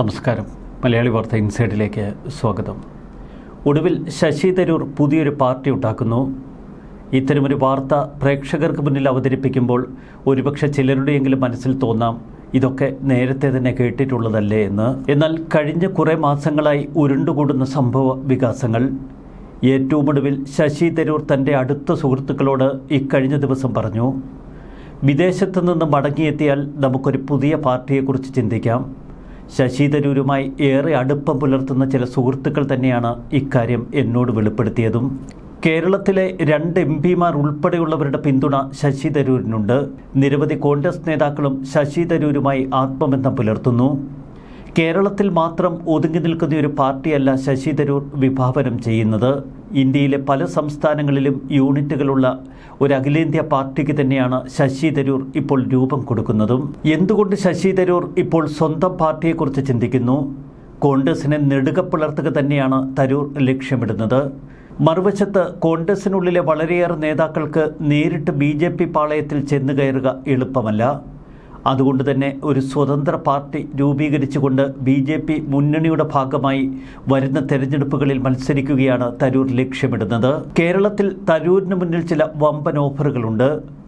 നമസ്കാരം. മലയാളി വാർത്ത ഇൻസൈഡിലേക്ക് സ്വാഗതം. ഒടുവിൽ ശശി തരൂർ പുതിയൊരു പാർട്ടി ഉണ്ടാക്കുന്നു. ഇത്തരമൊരു വാർത്ത പ്രേക്ഷകർക്ക് മുന്നിൽ അവതരിപ്പിക്കുമ്പോൾ ഒരുപക്ഷെ ചിലരുടെയെങ്കിലും മനസ്സിൽ തോന്നാം ഇതൊക്കെ നേരത്തെ തന്നെ കേട്ടിട്ടുള്ളതല്ലേ എന്ന്. എന്നാൽ കഴിഞ്ഞ കുറേ മാസങ്ങളായി ഉരുണ്ടുകൂടുന്ന സംഭവ വികാസങ്ങൾ. ഏറ്റവും ഒടുവിൽ ശശി തരൂർ തന്റെ അടുത്ത സുഹൃത്തുക്കളോട് ഇക്കഴിഞ്ഞ ദിവസം പറഞ്ഞു വിദേശത്ത് നിന്ന് മടങ്ങിയെത്തിയാൽ നമുക്കൊരു പുതിയ പാർട്ടിയെക്കുറിച്ച് ചിന്തിക്കാം. ശശി തരൂരുമായി ഏറെ അടുപ്പം പുലർത്തുന്ന ചില സുഹൃത്തുക്കൾ തന്നെയാണ് ഇക്കാര്യം എന്നോട് വെളിപ്പെടുത്തിയതും. കേരളത്തിലെ രണ്ട് എം പിമാർ ഉൾപ്പെടെയുള്ളവരുടെ പിന്തുണ ശശി തരൂരിനുണ്ട്. നിരവധി കോൺഗ്രസ് നേതാക്കളും ശശി തരൂരുമായി ആത്മബന്ധം പുലർത്തുന്നു. കേരളത്തിൽ മാത്രം ഒതുങ്ങി നിൽക്കുന്ന ഒരു പാർട്ടിയല്ല ശശി തരൂർ വിഭാവനം ചെയ്യുന്നത്. ഇന്ത്യയിലെ പല സംസ്ഥാനങ്ങളിലും യൂണിറ്റുകളുള്ള ഒരു അഖിലേന്ത്യാ പാർട്ടിക്ക് തന്നെയാണ് ശശി തരൂർ ഇപ്പോൾ രൂപം കൊടുക്കുന്നതും. എന്തുകൊണ്ട് ശശി തരൂർ ഇപ്പോൾ സ്വന്തം പാർട്ടിയെക്കുറിച്ച് ചിന്തിക്കുന്നു? കോൺഗ്രസിനെ നെടുക പുലർത്തുക തന്നെയാണ് തരൂർ ലക്ഷ്യമിടുന്നത്. മറുവശത്ത് കോൺഗ്രസിനുള്ളിലെ വളരെയേറെ നേതാക്കൾക്ക് നേരിട്ട് ബി ജെ പി പാളയത്തിൽ ചെന്ന് കയറുക എളുപ്പമല്ല. അതുകൊണ്ട് തന്നെ ഒരു സ്വതന്ത്ര പാർട്ടി രൂപീകരിച്ചുകൊണ്ട് ബി ജെ പി മുന്നണിയുടെ ഭാഗമായി വരുന്ന തെരഞ്ഞെടുപ്പുകളിൽ മത്സരിക്കുകയാണ് തരൂർ ലക്ഷ്യമിടുന്നത്. കേരളത്തിൽ തരൂരിന് മുന്നിൽ ചില വമ്പൻ ഓഫറുകളുണ്ട്.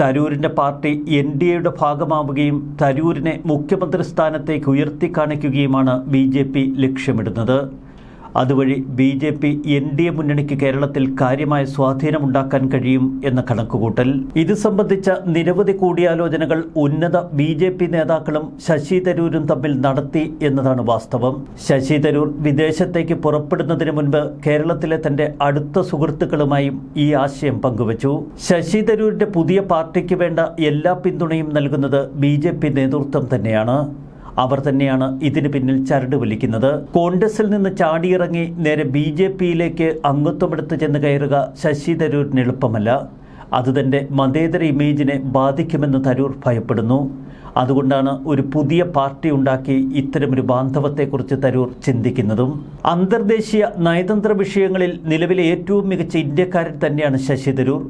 തരൂരിന്റെ പാർട്ടി എൻ ഡി എയുടെ ഭാഗമാവുകയും തരൂരിനെ മുഖ്യമന്ത്രി സ്ഥാനത്തേക്ക് ഉയർത്തി കാണിക്കുകയുമാണ് ബി ലക്ഷ്യമിടുന്നത്. അതുവഴി B J P N D A മുന്നണിക്ക് കേരളത്തിൽ കാര്യമായ സ്വാധീനമുണ്ടാക്കാൻ കഴിയും എന്ന കണക്കുകൂട്ടൽ. ഇത് സംബന്ധിച്ച നിരവധി കൂടിയാലോചനകൾ ഉന്നത ബി ജെ പി നേതാക്കളും ശശി തരൂരും തമ്മിൽ നടത്തി എന്നതാണ് വാസ്തവം. ശശി തരൂർ വിദേശത്തേക്ക് പുറപ്പെടുന്നതിന് മുൻപ് കേരളത്തിലെ തന്റെ അടുത്ത സുഹൃത്തുക്കളുമായും ഈ ആശയം പങ്കുവച്ചു. ശശി തരൂരിന്റെ പുതിയ പാർട്ടിക്ക് വേണ്ട എല്ലാ പിന്തുണയും നൽകുന്നത് ബി നേതൃത്വം തന്നെയാണ്. അവർ തന്നെയാണ് ഇതിന് പിന്നിൽ ചരട് വലിക്കുന്നത്. കോൺഗ്രസിൽ നിന്ന് ചാടിയിറങ്ങി നേരെ ബി ജെ പിയിലേക്ക് അംഗത്വമെടുത്ത് ചെന്ന് കയറുക ശശി തരൂരിന് എളുപ്പമല്ല. അത് തന്റെ മതേതര ഇമേജിനെ ബാധിക്കുമെന്ന് തരൂർ ഭയപ്പെടുന്നു. അതുകൊണ്ടാണ് ഒരു പുതിയ പാർട്ടി ഉണ്ടാക്കി ഇത്തരമൊരു ബാന്ധവത്തെക്കുറിച്ച് തരൂർ ചിന്തിക്കുന്നതും. അന്തർദേശീയ നയതന്ത്ര വിഷയങ്ങളിൽ നിലവിലെ ഏറ്റവും മികച്ച ഇന്ത്യക്കാരൻ തന്നെയാണ് ശശി തരൂർ.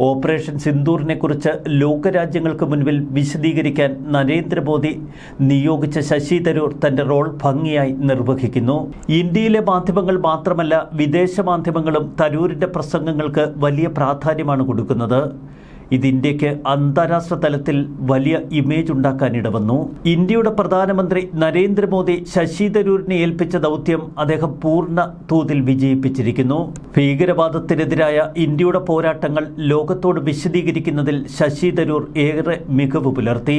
ഓപ്പറേഷൻ സിന്ദൂറിനെക്കുറിച്ച് ലോകരാജ്യങ്ങൾക്ക് മുൻപിൽ വിശദീകരിക്കാൻ നരേന്ദ്രമോദി നിയോഗിച്ച ശശി തരൂർ തന്റെ റോൾ ഭംഗിയായി നിർവഹിക്കുന്നു. ഇന്ത്യയിലെ മാധ്യമങ്ങൾ മാത്രമല്ല വിദേശ മാധ്യമങ്ങളും തരൂരിന്റെ പ്രസംഗങ്ങൾക്ക് വലിയ പ്രാധാന്യമാണ് കൊടുക്കുന്നത്. ഇത് ഇന്ത്യയ്ക്ക് അന്താരാഷ്ട്ര തലത്തിൽ വലിയ ഇമേജ് ഉണ്ടാക്കാൻ ഇടവന്നു. ഇന്ത്യയുടെ പ്രധാനമന്ത്രി നരേന്ദ്രമോദി ശശി തരൂരിനെ ഏൽപ്പിച്ച ദൗത്യം അദ്ദേഹം പൂർണ തോതിൽ വിജയിപ്പിച്ചിരിക്കുന്നു. ഭീകരവാദത്തിനെതിരായ ഇന്ത്യയുടെ പോരാട്ടങ്ങൾ ലോകത്തോട് വിശദീകരിക്കുന്നതിൽ ശശി തരൂർ ഏറെ മികവ് പുലർത്തി.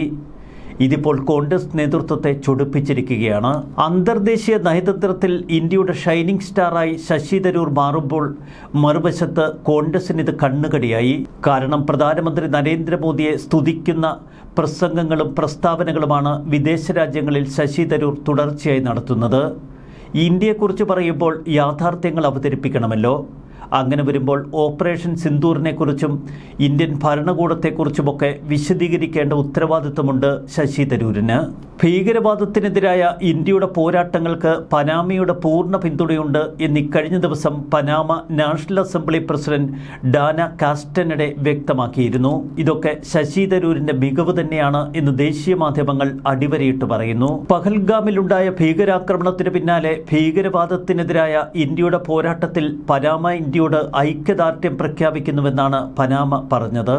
ഇതിപ്പോൾ കോൺഗ്രസ് നേതൃത്വത്തെ ചൊടിപ്പിച്ചിരിക്കുകയാണ്. അന്തർദേശീയ നയതന്ത്രത്തിൽ ഇന്ത്യയുടെ ഷൈനിങ് സ്റ്റാറായി ശശി തരൂർ മാറുമ്പോൾ മറുവശത്ത് കോൺഗ്രസിന് ഇത് കണ്ണുകടിയായി. കാരണം പ്രധാനമന്ത്രി നരേന്ദ്രമോദിയെ സ്തുതിക്കുന്ന പ്രസംഗങ്ങളും പ്രസ്താവനകളുമാണ് വിദേശ രാജ്യങ്ങളിൽ ശശി തരൂർ തുടർച്ചയായി നടത്തുന്നത്. ഇന്ത്യയെക്കുറിച്ച് പറയുമ്പോൾ യാഥാർത്ഥ്യങ്ങൾ അവതരിപ്പിക്കണമല്ലോ. അങ്ങനെ വരുമ്പോൾ ഓപ്പറേഷൻ സിന്ദൂറിനെക്കുറിച്ചും ഇന്ത്യൻ ഭരണകൂടത്തെക്കുറിച്ചുമൊക്കെ വിശദീകരിക്കേണ്ട ഉത്തരവാദിത്വമുണ്ട് ശശി തരൂരിന്. ഭീകരവാദത്തിനെതിരായ ഇന്ത്യയുടെ പോരാട്ടങ്ങൾക്ക് പനാമയുടെ പൂർണ പിന്തുണയുണ്ട് എന്ന് ഇക്കഴിഞ്ഞ ദിവസം Panama national assembly president Dana Castaneda വ്യക്തമാക്കിയിരുന്നു. ഇതൊക്കെ ശശി തരൂരിന്റെ മികവ് തന്നെയാണ് എന്ന് ദേശീയ മാധ്യമങ്ങൾ അടിവരയിട്ട് പറയുന്നു. പഹൽഗാമിലുണ്ടായ ഭീകരാക്രമണത്തിന് പിന്നാലെ ഭീകരവാദത്തിനെതിരായ ഇന്ത്യയുടെ പോരാട്ടത്തിൽ പനാമ ഇന്ത്യയോട് ഐക്യദാർഢ്യം പ്രഖ്യാപിക്കുന്നുവെന്നാണ് പനാമ പറഞ്ഞത്.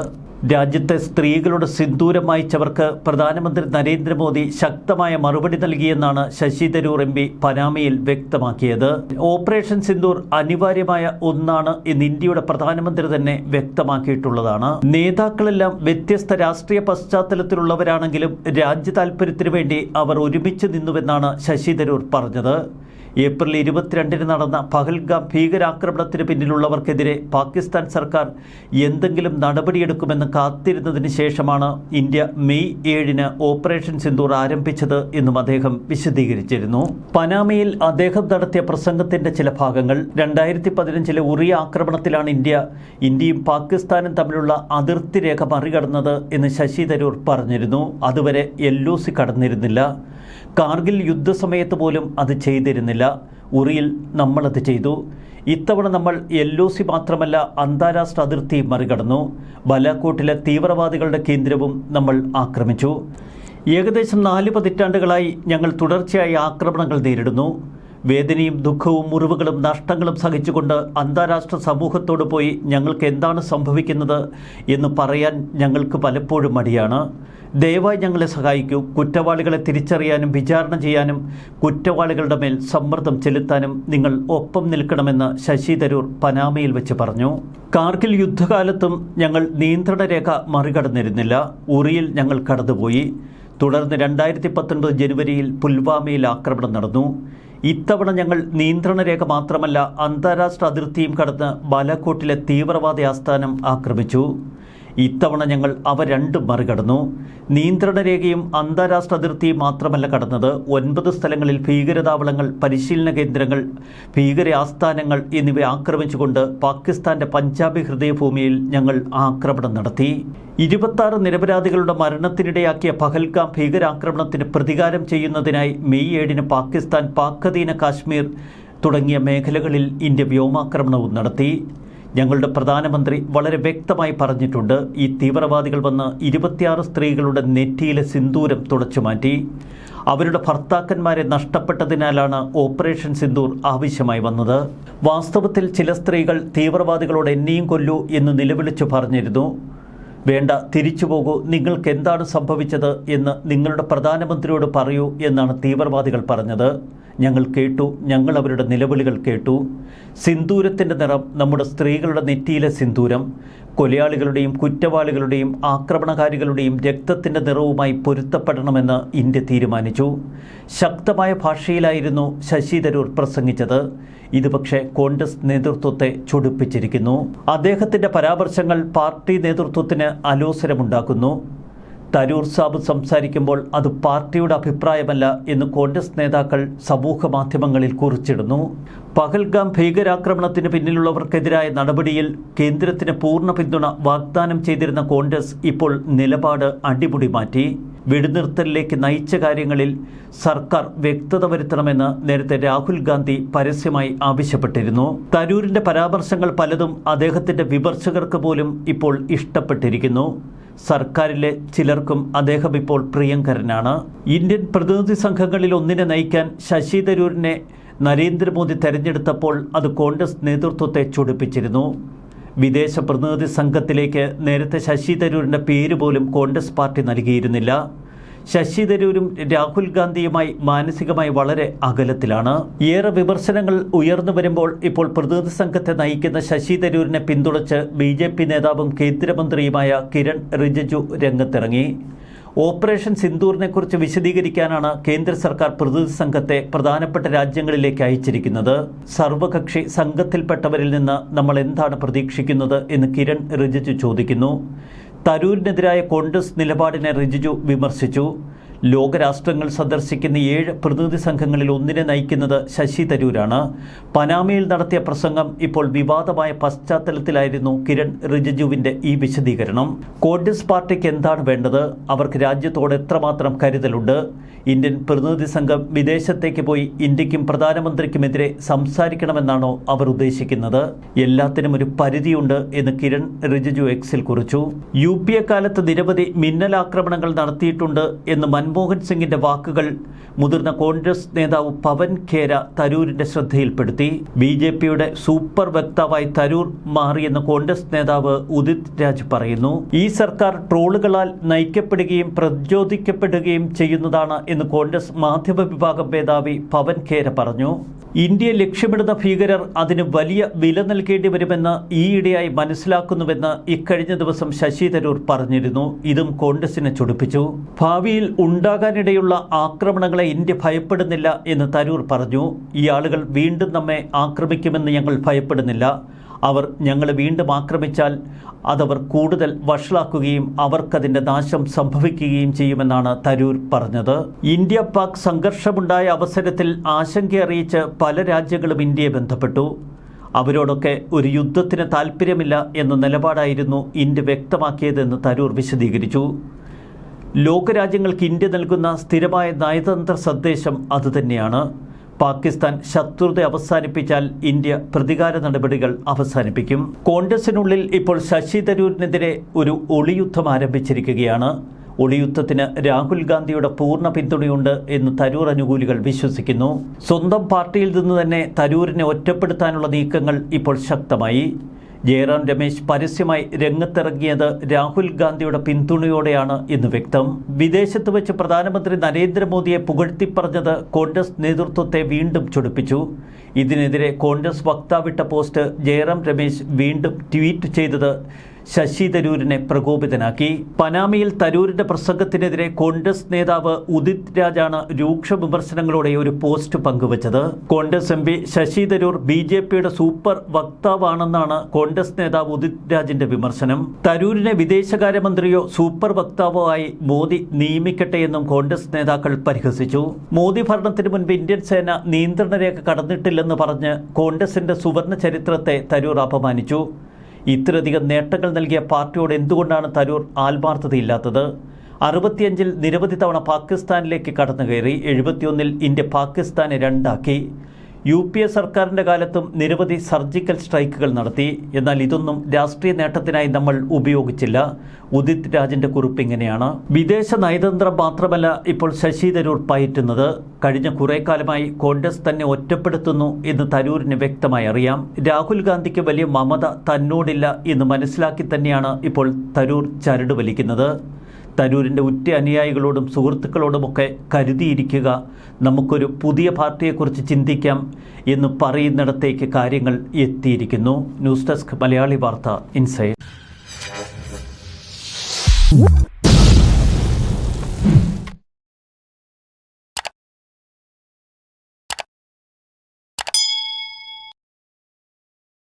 രാജ്യത്തെ സ്ത്രീകളുടെ സിന്ദൂരം വായിച്ചവർക്ക് പ്രധാനമന്ത്രി നരേന്ദ്രമോദി ശക്തമായ മറുപടി നൽകിയെന്നാണ് ശശി തരൂർ എം പി പനാമയിൽ വ്യക്തമാക്കിയത്. ഓപ്പറേഷൻ സിന്ദൂർ അനിവാര്യമായ ഒന്നാണ് എന്ന് ഇന്ത്യയുടെ പ്രധാനമന്ത്രി തന്നെ വ്യക്തമാക്കിയിട്ടുള്ളതാണ്. നേതാക്കളെല്ലാം വ്യത്യസ്ത രാഷ്ട്രീയ പശ്ചാത്തലത്തിലുള്ളവരാണെങ്കിലും രാജ്യ താൽപര്യത്തിനു വേണ്ടി അവർ ഒരുമിച്ച് നിന്നുവെന്നാണ് ശശി തരൂർ പറഞ്ഞത്. ഏപ്രിൽ ഇരുപത്തിരണ്ടിന് നടന്ന പഹൽഗാം ഭീകരാക്രമണത്തിന് പിന്നിലുള്ളവർക്കെതിരെ പാകിസ്ഥാൻ സർക്കാർ എന്തെങ്കിലും നടപടിയെടുക്കുമെന്ന് കാത്തിരുന്നതിന് ശേഷമാണ് ഇന്ത്യ മെയ് ഏഴിന് ഓപ്പറേഷൻ സിന്ദൂർ ആരംഭിച്ചത് എന്നും അദ്ദേഹം വിശദീകരിച്ചിരുന്നു. പനാമയിൽ അദ്ദേഹം നടത്തിയ പ്രസംഗത്തിന്റെ ചില ഭാഗങ്ങൾ രണ്ടായിരത്തി പതിനഞ്ചിലെ ഉറിയ ആക്രമണത്തിലാണ് ഇന്ത്യ ഇന്ത്യയും പാകിസ്ഥാനും തമ്മിലുള്ള അതിർത്തി രേഖ മറികടന്നത് എന്ന് ശശി തരൂർ പറഞ്ഞിരുന്നു. അതുവരെ എൽ കടന്നിരുന്നില്ല. കാർഗിൽ യുദ്ധസമയത്ത് പോലും അത് ചെയ്തിരുന്നില്ല. ഉറിയിൽ നമ്മളത് ചെയ്തു. ഇത്തവണ നമ്മൾ എൽ ഒ സി മാത്രമല്ല അന്താരാഷ്ട്ര അതിർത്തി മറികടന്നു. ബലാക്കോട്ടിലെ തീവ്രവാദികളുടെ കേന്ദ്രവും നമ്മൾ ആക്രമിച്ചു. ഏകദേശം നാല് പതിറ്റാണ്ടുകളായി ഞങ്ങൾ തുടർച്ചയായി ആക്രമണങ്ങൾ നേരിടുന്നു. വേദനയും ദുഃഖവും മുറിവുകളും നഷ്ടങ്ങളും സഹിച്ചുകൊണ്ട് അന്താരാഷ്ട്ര സമൂഹത്തോട് പോയി ഞങ്ങൾക്ക് എന്താണ് സംഭവിക്കുന്നത് എന്ന് പറയാൻ ഞങ്ങൾക്ക് പലപ്പോഴും മടിയാണ്. ദയവായി ഞങ്ങളെ സഹായിക്കൂ. കുറ്റവാളികളെ തിരിച്ചറിയാനും വിചാരണ ചെയ്യാനും കുറ്റവാളികളുടെ മേൽ സമ്മർദ്ദം ചെലുത്താനും നിങ്ങൾ ഒപ്പം നിൽക്കണമെന്ന് ശശി തരൂർ പനാമയിൽ വെച്ച് പറഞ്ഞു. കാർഗിൽ യുദ്ധകാലത്തും ഞങ്ങൾ നിയന്ത്രണ രേഖ മറികടന്നിരുന്നില്ല. ഉറിയിൽ ഞങ്ങൾ കടന്നുപോയി. തുടർന്ന് രണ്ടായിരത്തി പത്തൊൻപത് ജനുവരിയിൽ പുൽവാമയിൽ ആക്രമണം നടന്നു. ഇത്തവണ ഞങ്ങൾ നിയന്ത്രണ രേഖ മാത്രമല്ല അന്താരാഷ്ട്ര അതിർത്തിയും കടന്ന് ബാലാക്കോട്ടിലെ തീവ്രവാദി ആസ്ഥാനം ആക്രമിച്ചു. ഇത്തവണ ഞങ്ങൾ അവ രണ്ടും മറികടന്നു. നിയന്ത്രണ രേഖയും അന്താരാഷ്ട്ര അതിർത്തിയും മാത്രമല്ല കടന്നത്. ഒൻപത് സ്ഥലങ്ങളിൽ ഭീകരതാവളങ്ങൾ പരിശീലന കേന്ദ്രങ്ങൾ ഭീകര ആസ്ഥാനങ്ങൾ എന്നിവ ആക്രമിച്ചുകൊണ്ട് പാകിസ്ഥാന്റെ പഞ്ചാബി ഹൃദയഭൂമിയിൽ ഞങ്ങൾ ആക്രമണം നടത്തി. ഇരുപത്താറ് നിരപരാധികളുടെ മരണത്തിനിടയാക്കിയ പഹൽഗാം ഭീകരാക്രമണത്തിന് പ്രതികാരം ചെയ്യുന്നതിനായി മെയ് ഏഴിന് പാകിസ്ഥാൻ പാക്കധീന കാശ്മീർ തുടങ്ങിയ മേഖലകളിൽ ഇന്ത്യ വ്യോമാക്രമണവും നടത്തി. ഞങ്ങളുടെ പ്രധാനമന്ത്രി വളരെ വ്യക്തമായി പറഞ്ഞിട്ടുണ്ട് ഈ തീവ്രവാദികൾ വന്ന് ഇരുപത്തിയാറ് സ്ത്രീകളുടെ നെറ്റിയിലെ സിന്ദൂരം തുടച്ചു മാറ്റി. അവരുടെ ഭർത്താക്കന്മാരെ നഷ്ടപ്പെട്ടതിനാലാണ് ഓപ്പറേഷൻ സിന്ദൂർ ആവശ്യമായി വന്നത്. വാസ്തവത്തിൽ ചില സ്ത്രീകൾ തീവ്രവാദികളോട് എന്നെയും കൊല്ലൂ എന്ന് നിലവിളിച്ചു പറഞ്ഞിരുന്നു. വേണ്ട തിരിച്ചു പോകൂ നിങ്ങൾക്ക് എന്താണ് സംഭവിച്ചത് എന്ന് നിങ്ങളുടെ പ്രധാനമന്ത്രിയോട് പറയൂ എന്നാണ് തീവ്രവാദികൾ പറഞ്ഞത്. ഞങ്ങൾ കേട്ടു ഞങ്ങൾ അവരുടെ നിലവിളികൾ കേട്ടു. സിന്ദൂരത്തിന്റെ നിറം നമ്മുടെ സ്ത്രീകളുടെ നെറ്റിയിലെ സിന്ദൂരം. കൊലയാളികളുടെയും കുറ്റവാളികളുടെയും ആക്രമണകാരികളുടെയും രക്തത്തിന്റെ നിറവുമായി പൊരുത്തപ്പെടണമെന്ന് ഇന്ത്യ തീരുമാനിച്ചു. ശക്തമായ ഭാഷയിലായിരുന്നു ശശി തരൂർ പ്രസംഗിച്ചത്. ഇത് പക്ഷേ കോൺഗ്രസ് നേതൃത്വത്തെ ചൊടിപ്പിച്ചിരിക്കുന്നു. അദ്ദേഹത്തിന്റെ പരാമർശങ്ങൾ പാർട്ടി നേതൃത്വത്തിന് അലോസരമുണ്ടാക്കുന്നു. തരൂർ സാബ് സംസാരിക്കുമ്പോൾ അത് പാർട്ടിയുടെ അഭിപ്രായമല്ല എന്ന് കോൺഗ്രസ് നേതാക്കൾ സമൂഹ മാധ്യമങ്ങളിൽ കുറിച്ചിടുന്നു. പഹൽഗാം ഭീകരാക്രമണത്തിന് പിന്നിലുള്ളവർക്കെതിരായ നടപടിയിൽ കേന്ദ്രത്തിന് പൂർണ പിന്തുണ വാഗ്ദാനം ചെയ്തിരുന്ന കോൺഗ്രസ് ഇപ്പോൾ നിലപാട് അടിമുടി മാറ്റി. വെടിനിർത്തലിലേക്ക് നയിച്ച കാര്യങ്ങളിൽ സർക്കാർ വ്യക്തത വരുത്തണമെന്ന് നേരത്തെ രാഹുൽ ഗാന്ധി പരസ്യമായി ആവശ്യപ്പെട്ടിരുന്നു. തരൂരിന്റെ പരാമർശങ്ങൾ പലതും അദ്ദേഹത്തിന്റെ വിമർശകർക്ക് പോലും ഇപ്പോൾ ഇഷ്ടപ്പെട്ടിരിക്കുന്നു. സർക്കാരിലെ ചിലർക്കും അദ്ദേഹം ഇപ്പോൾ പ്രിയങ്കരനാണ്. ഇന്ത്യൻ പ്രതിനിധി സംഘങ്ങളിൽ ഒന്നിനെ നയിക്കാൻ ശശി തരൂരിനെ നരേന്ദ്രമോദി തെരഞ്ഞെടുത്തപ്പോൾ അത് കോൺഗ്രസ് നേതൃത്വത്തെ ചൊടിപ്പിച്ചിരുന്നു. വിദേശ പ്രതിനിധി സംഘത്തിലേക്ക് നേരത്തെ ശശി തരൂരിന്റെ പേര് പോലും കോൺഗ്രസ് പാർട്ടി നൽകിയിരുന്നില്ല. ശശി തരൂരും രാഹുൽ ഗാന്ധിയുമായി മാനസികമായി വളരെ അകലത്തിലാണ്. ഏറെ വിമർശനങ്ങൾ ഉയർന്നു വരുമ്പോൾ ഇപ്പോൾ പ്രതിനിധി സംഘത്തെ നയിക്കുന്ന ശശി തരൂരിനെ പിന്തുണച്ച് ബി ജെ പി നേതാവും കേന്ദ്രമന്ത്രിയുമായ കിരൺ റിജിജു രംഗത്തിറങ്ങി. ഓപ്പറേഷൻ സിന്ദൂറിനെക്കുറിച്ച് വിശദീകരിക്കാനാണ് കേന്ദ്ര സർക്കാർ പ്രതിനിധി സംഘത്തെ പ്രധാനപ്പെട്ട രാജ്യങ്ങളിലേക്ക് അയച്ചിരിക്കുന്നത്. സർവകക്ഷി സംഘത്തിൽപ്പെട്ടവരിൽ നിന്ന് നമ്മൾ എന്താണ് പ്രതീക്ഷിക്കുന്നത് എന്ന് കിരൺ റിജിജു ചോദിക്കുന്നു. തരൂരിനെതിരായ കോൺഗ്രസ് നിലപാടിനെ റിജിജു വിമർശിച്ചു. ലോകരാഷ്ട്രങ്ങൾ സന്ദർശിക്കുന്ന ഏഴ് പ്രതിനിധി സംഘങ്ങളിൽ ഒന്നിനെ നയിക്കുന്നത് ശശി തരൂരാണ്. പനാമയിൽ നടത്തിയ പ്രസംഗം ഇപ്പോൾ വിവാദമായ പശ്ചാത്തലത്തിലായിരുന്നു കിരൺ റിജിജുവിന്റെ ഈ വിശദീകരണം. കോൺഗ്രസ് പാർട്ടിക്ക് എന്താണ് വേണ്ടത്? അവർക്ക് രാജ്യത്തോട് എത്രമാത്രം കരുതലുണ്ട്? ഇന്ത്യൻ പ്രതിനിധി സംഘം വിദേശത്തേക്ക് പോയി ഇന്ത്യക്കും പ്രധാനമന്ത്രിക്കുമെതിരെ സംസാരിക്കണമെന്നാണോ അവർ ഉദ്ദേശിക്കുന്നത്? എല്ലാത്തിനും ഒരു പരിധിയുണ്ട് എന്ന് കിരൺ റിജിജു എക്സിൽ കുറിച്ചു. യു പി എ കാലത്ത് നിരവധി മിന്നലാക്രമണങ്ങൾ നടത്തിയിട്ടുണ്ട് എന്ന് മൻമോഹൻ സിംഗിന്റെ വാക്കുകൾ മുതിർന്ന കോൺഗ്രസ് നേതാവ് പവൻ ഖേര തരൂരിന്റെ ശ്രദ്ധയിൽപ്പെടുത്തി. ബി ജെ പിയുടെ സൂപ്പർ വക്താവായി തരൂർ മാറിയെന്ന് കോൺഗ്രസ് നേതാവ് ഉദിത് രാജ് പറയുന്നു. ഈ സർക്കാർ ട്രോളുകളാൽ നയിക്കപ്പെടുകയും പ്രചോദിക്കപ്പെടുകയും ചെയ്യുന്നതാണ് എന്ന് കോൺഗ്രസ് മാധ്യമ വിഭാഗം മേധാവി പവൻ ഖേര പറഞ്ഞു. ഇന്ത്യ ലക്ഷ്യമിടുന്ന ഭീകരർ അതിന് വലിയ വില നൽകേണ്ടി വരുമെന്ന് ഈയിടെയായി മനസ്സിലാക്കുന്നുവെന്ന് ഇക്കഴിഞ്ഞ ദിവസം ശശി തരൂർ പറഞ്ഞിരുന്നു. ഇതും കോൺഗ്രസിനെ ചൊടിപ്പിച്ചു. ഭാവിയിൽ ഉണ്ടാകാനിടയുള്ള ആക്രമണങ്ങളെ ഇന്ത്യ ഭയപ്പെടുന്നില്ല എന്ന് തരൂർ പറഞ്ഞു. ഈ ആളുകൾ വീണ്ടും നമ്മെ ആക്രമിക്കുമെന്ന് ഞങ്ങൾ ഭയപ്പെടുന്നില്ല. അവർ ഞങ്ങളെ വീണ്ടും ആക്രമിച്ചാൽ അതവർ കൂടുതൽ വഷളാക്കുകയും അവർക്കതിന്റെ നാശം സംഭവിക്കുകയും ചെയ്യുമെന്നാണ് തരൂർ പറഞ്ഞത്. ഇന്ത്യ പാക് സംഘർഷമുണ്ടായ അവസരത്തിൽ ആശങ്ക അറിയിച്ച് പല രാജ്യങ്ങളും ഇന്ത്യയെ ബന്ധപ്പെട്ടു. അവരോടൊക്കെ ഒരു യുദ്ധത്തിന് താല്പര്യമില്ല എന്ന നിലപാടായിരുന്നു ഇന്ത്യ വ്യക്തമാക്കിയതെന്ന് തരൂർ വിശദീകരിച്ചു. ലോകരാജ്യങ്ങൾക്ക് ഇന്ത്യ നൽകുന്ന സ്ഥിരമായ നയതന്ത്ര സന്ദേശം അതുതന്നെയാണ് പാകിസ്ഥാൻ ശത്രുത അവസാനിപ്പിച്ചാൽ ഇന്ത്യ പ്രതികാര നടപടികൾ അവസാനിപ്പിക്കും. കോൺഗ്രസിനുള്ളിൽ ഇപ്പോൾ ശശി തരൂരിനെതിരെ ഒരു ഒളിയുദ്ധം ആരംഭിച്ചിരിക്കുകയാണ്. ഒളിയുദ്ധത്തിന് രാഹുൽ ഗാന്ധിയുടെ പൂർണ പിന്തുണയുണ്ട് എന്ന് തരൂർ അനുകൂലികൾ വിശ്വസിക്കുന്നു. സ്വന്തം പാർട്ടിയിൽ നിന്ന് തന്നെ തരൂരിനെ ഒറ്റപ്പെടുത്താനുള്ള നീക്കങ്ങൾ ഇപ്പോൾ ശക്തമായി. ജയറാം രമേശ് പരസ്യമായി രംഗത്തിറങ്ങിയത് രാഹുൽ ഗാന്ധിയുടെ പിന്തുണയോടെയാണ് എന്ന് വ്യക്തം. വിദേശത്ത് വെച്ച് പ്രധാനമന്ത്രി നരേന്ദ്രമോദിയെ പുകഴ്ത്തി പറഞ്ഞത് കോൺഗ്രസ് നേതൃത്വത്തെ വീണ്ടും ചൊടിപ്പിച്ചു. ഇതിനെതിരെ കോൺഗ്രസ് വക്താവിട്ട പോസ്റ്റ് ജയറാം രമേശ് വീണ്ടും ട്വീറ്റ് ചെയ്തത് ശശി തരൂരിനെ പ്രകോപിതനാക്കി. പനാമയിൽ തരൂരിന്റെ പ്രസംഗത്തിനെതിരെ കോൺഗ്രസ് നേതാവ് ഉദിത് രാജാണ് രൂക്ഷ വിമർശനങ്ങളോടെ ഒരു പോസ്റ്റ് പങ്കുവച്ചത്. Congress M Shashi Tharoor B J പിയുടെ സൂപ്പർ വക്താവാണെന്നാണ് കോൺഗ്രസ് നേതാവ് ഉദിത് രാജിന്റെ വിമർശനം. തരൂരിനെ വിദേശകാര്യമന്ത്രിയോ സൂപ്പർ വക്താവോ ആയി മോദി നിയമിക്കട്ടെ എന്നും കോൺഗ്രസ് നേതാക്കൾ പരിഹസിച്ചു. മോദി ഭരണത്തിന് മുൻപ് ഇന്ത്യൻ സേന നിയന്ത്രണ രേഖ കടന്നിട്ടില്ലെന്ന് പറഞ്ഞ് കോൺഗ്രസിന്റെ സുവർണ ചരിത്രത്തെ തരൂർ അപമാനിച്ചു. ഇത്രയധികം നേട്ടങ്ങൾ നൽകിയ പാർട്ടിയോട് എന്തുകൊണ്ടാണ് തരൂർ ആത്മാർത്ഥതയില്ലാത്തത്? അറുപത്തിയഞ്ചിൽ നിരവധി തവണ പാകിസ്ഥാനിലേക്ക് കടന്നു കയറി എഴുപത്തിയൊന്നിൽ ഇന്ത്യ പാകിസ്ഥാനെ രണ്ടാക്കി. യു പി എ സർക്കാരിന്റെ കാലത്തും നിരവധി സർജിക്കൽ സ്ട്രൈക്കുകൾ നടത്തി. എന്നാൽ ഇതൊന്നും രാഷ്ട്രീയ നേട്ടത്തിനായി നമ്മൾ ഉപയോഗിച്ചില്ല. ഉദിത് രാജിന്റെ കുറിപ്പ് ഇങ്ങനെയാണ്. വിദേശ നയതന്ത്രം മാത്രമല്ല ഇപ്പോൾ ശശി തരൂർ പയറ്റുന്നത്. കഴിഞ്ഞ കുറേ കാലമായി കോൺഗ്രസ് തന്നെ ഒറ്റപ്പെടുത്തുന്നു എന്ന് തരൂരിന് വ്യക്തമായി അറിയാം. രാഹുൽ ഗാന്ധിക്ക് വലിയ മമത തന്നോടില്ല എന്ന് മനസ്സിലാക്കി തന്നെയാണ് ഇപ്പോൾ തരൂർ ചരട് വലിക്കുന്നത്. തരൂരിന്റെ ഉറ്റ അനുയായികളോടും സുഹൃത്തുക്കളോടുമൊക്കെ കരുതിയിരിക്കുക. നമുക്കൊരു പുതിയ പാർട്ടിയെക്കുറിച്ച് ചിന്തിക്കാം എന്ന് പറയുന്നിടത്തേക്ക് കാര്യങ്ങൾ എത്തിയിരിക്കുന്നു. ന്യൂസ് ഡെസ്ക് മലയാളി വാർത്ത ഇൻസൈഡ്.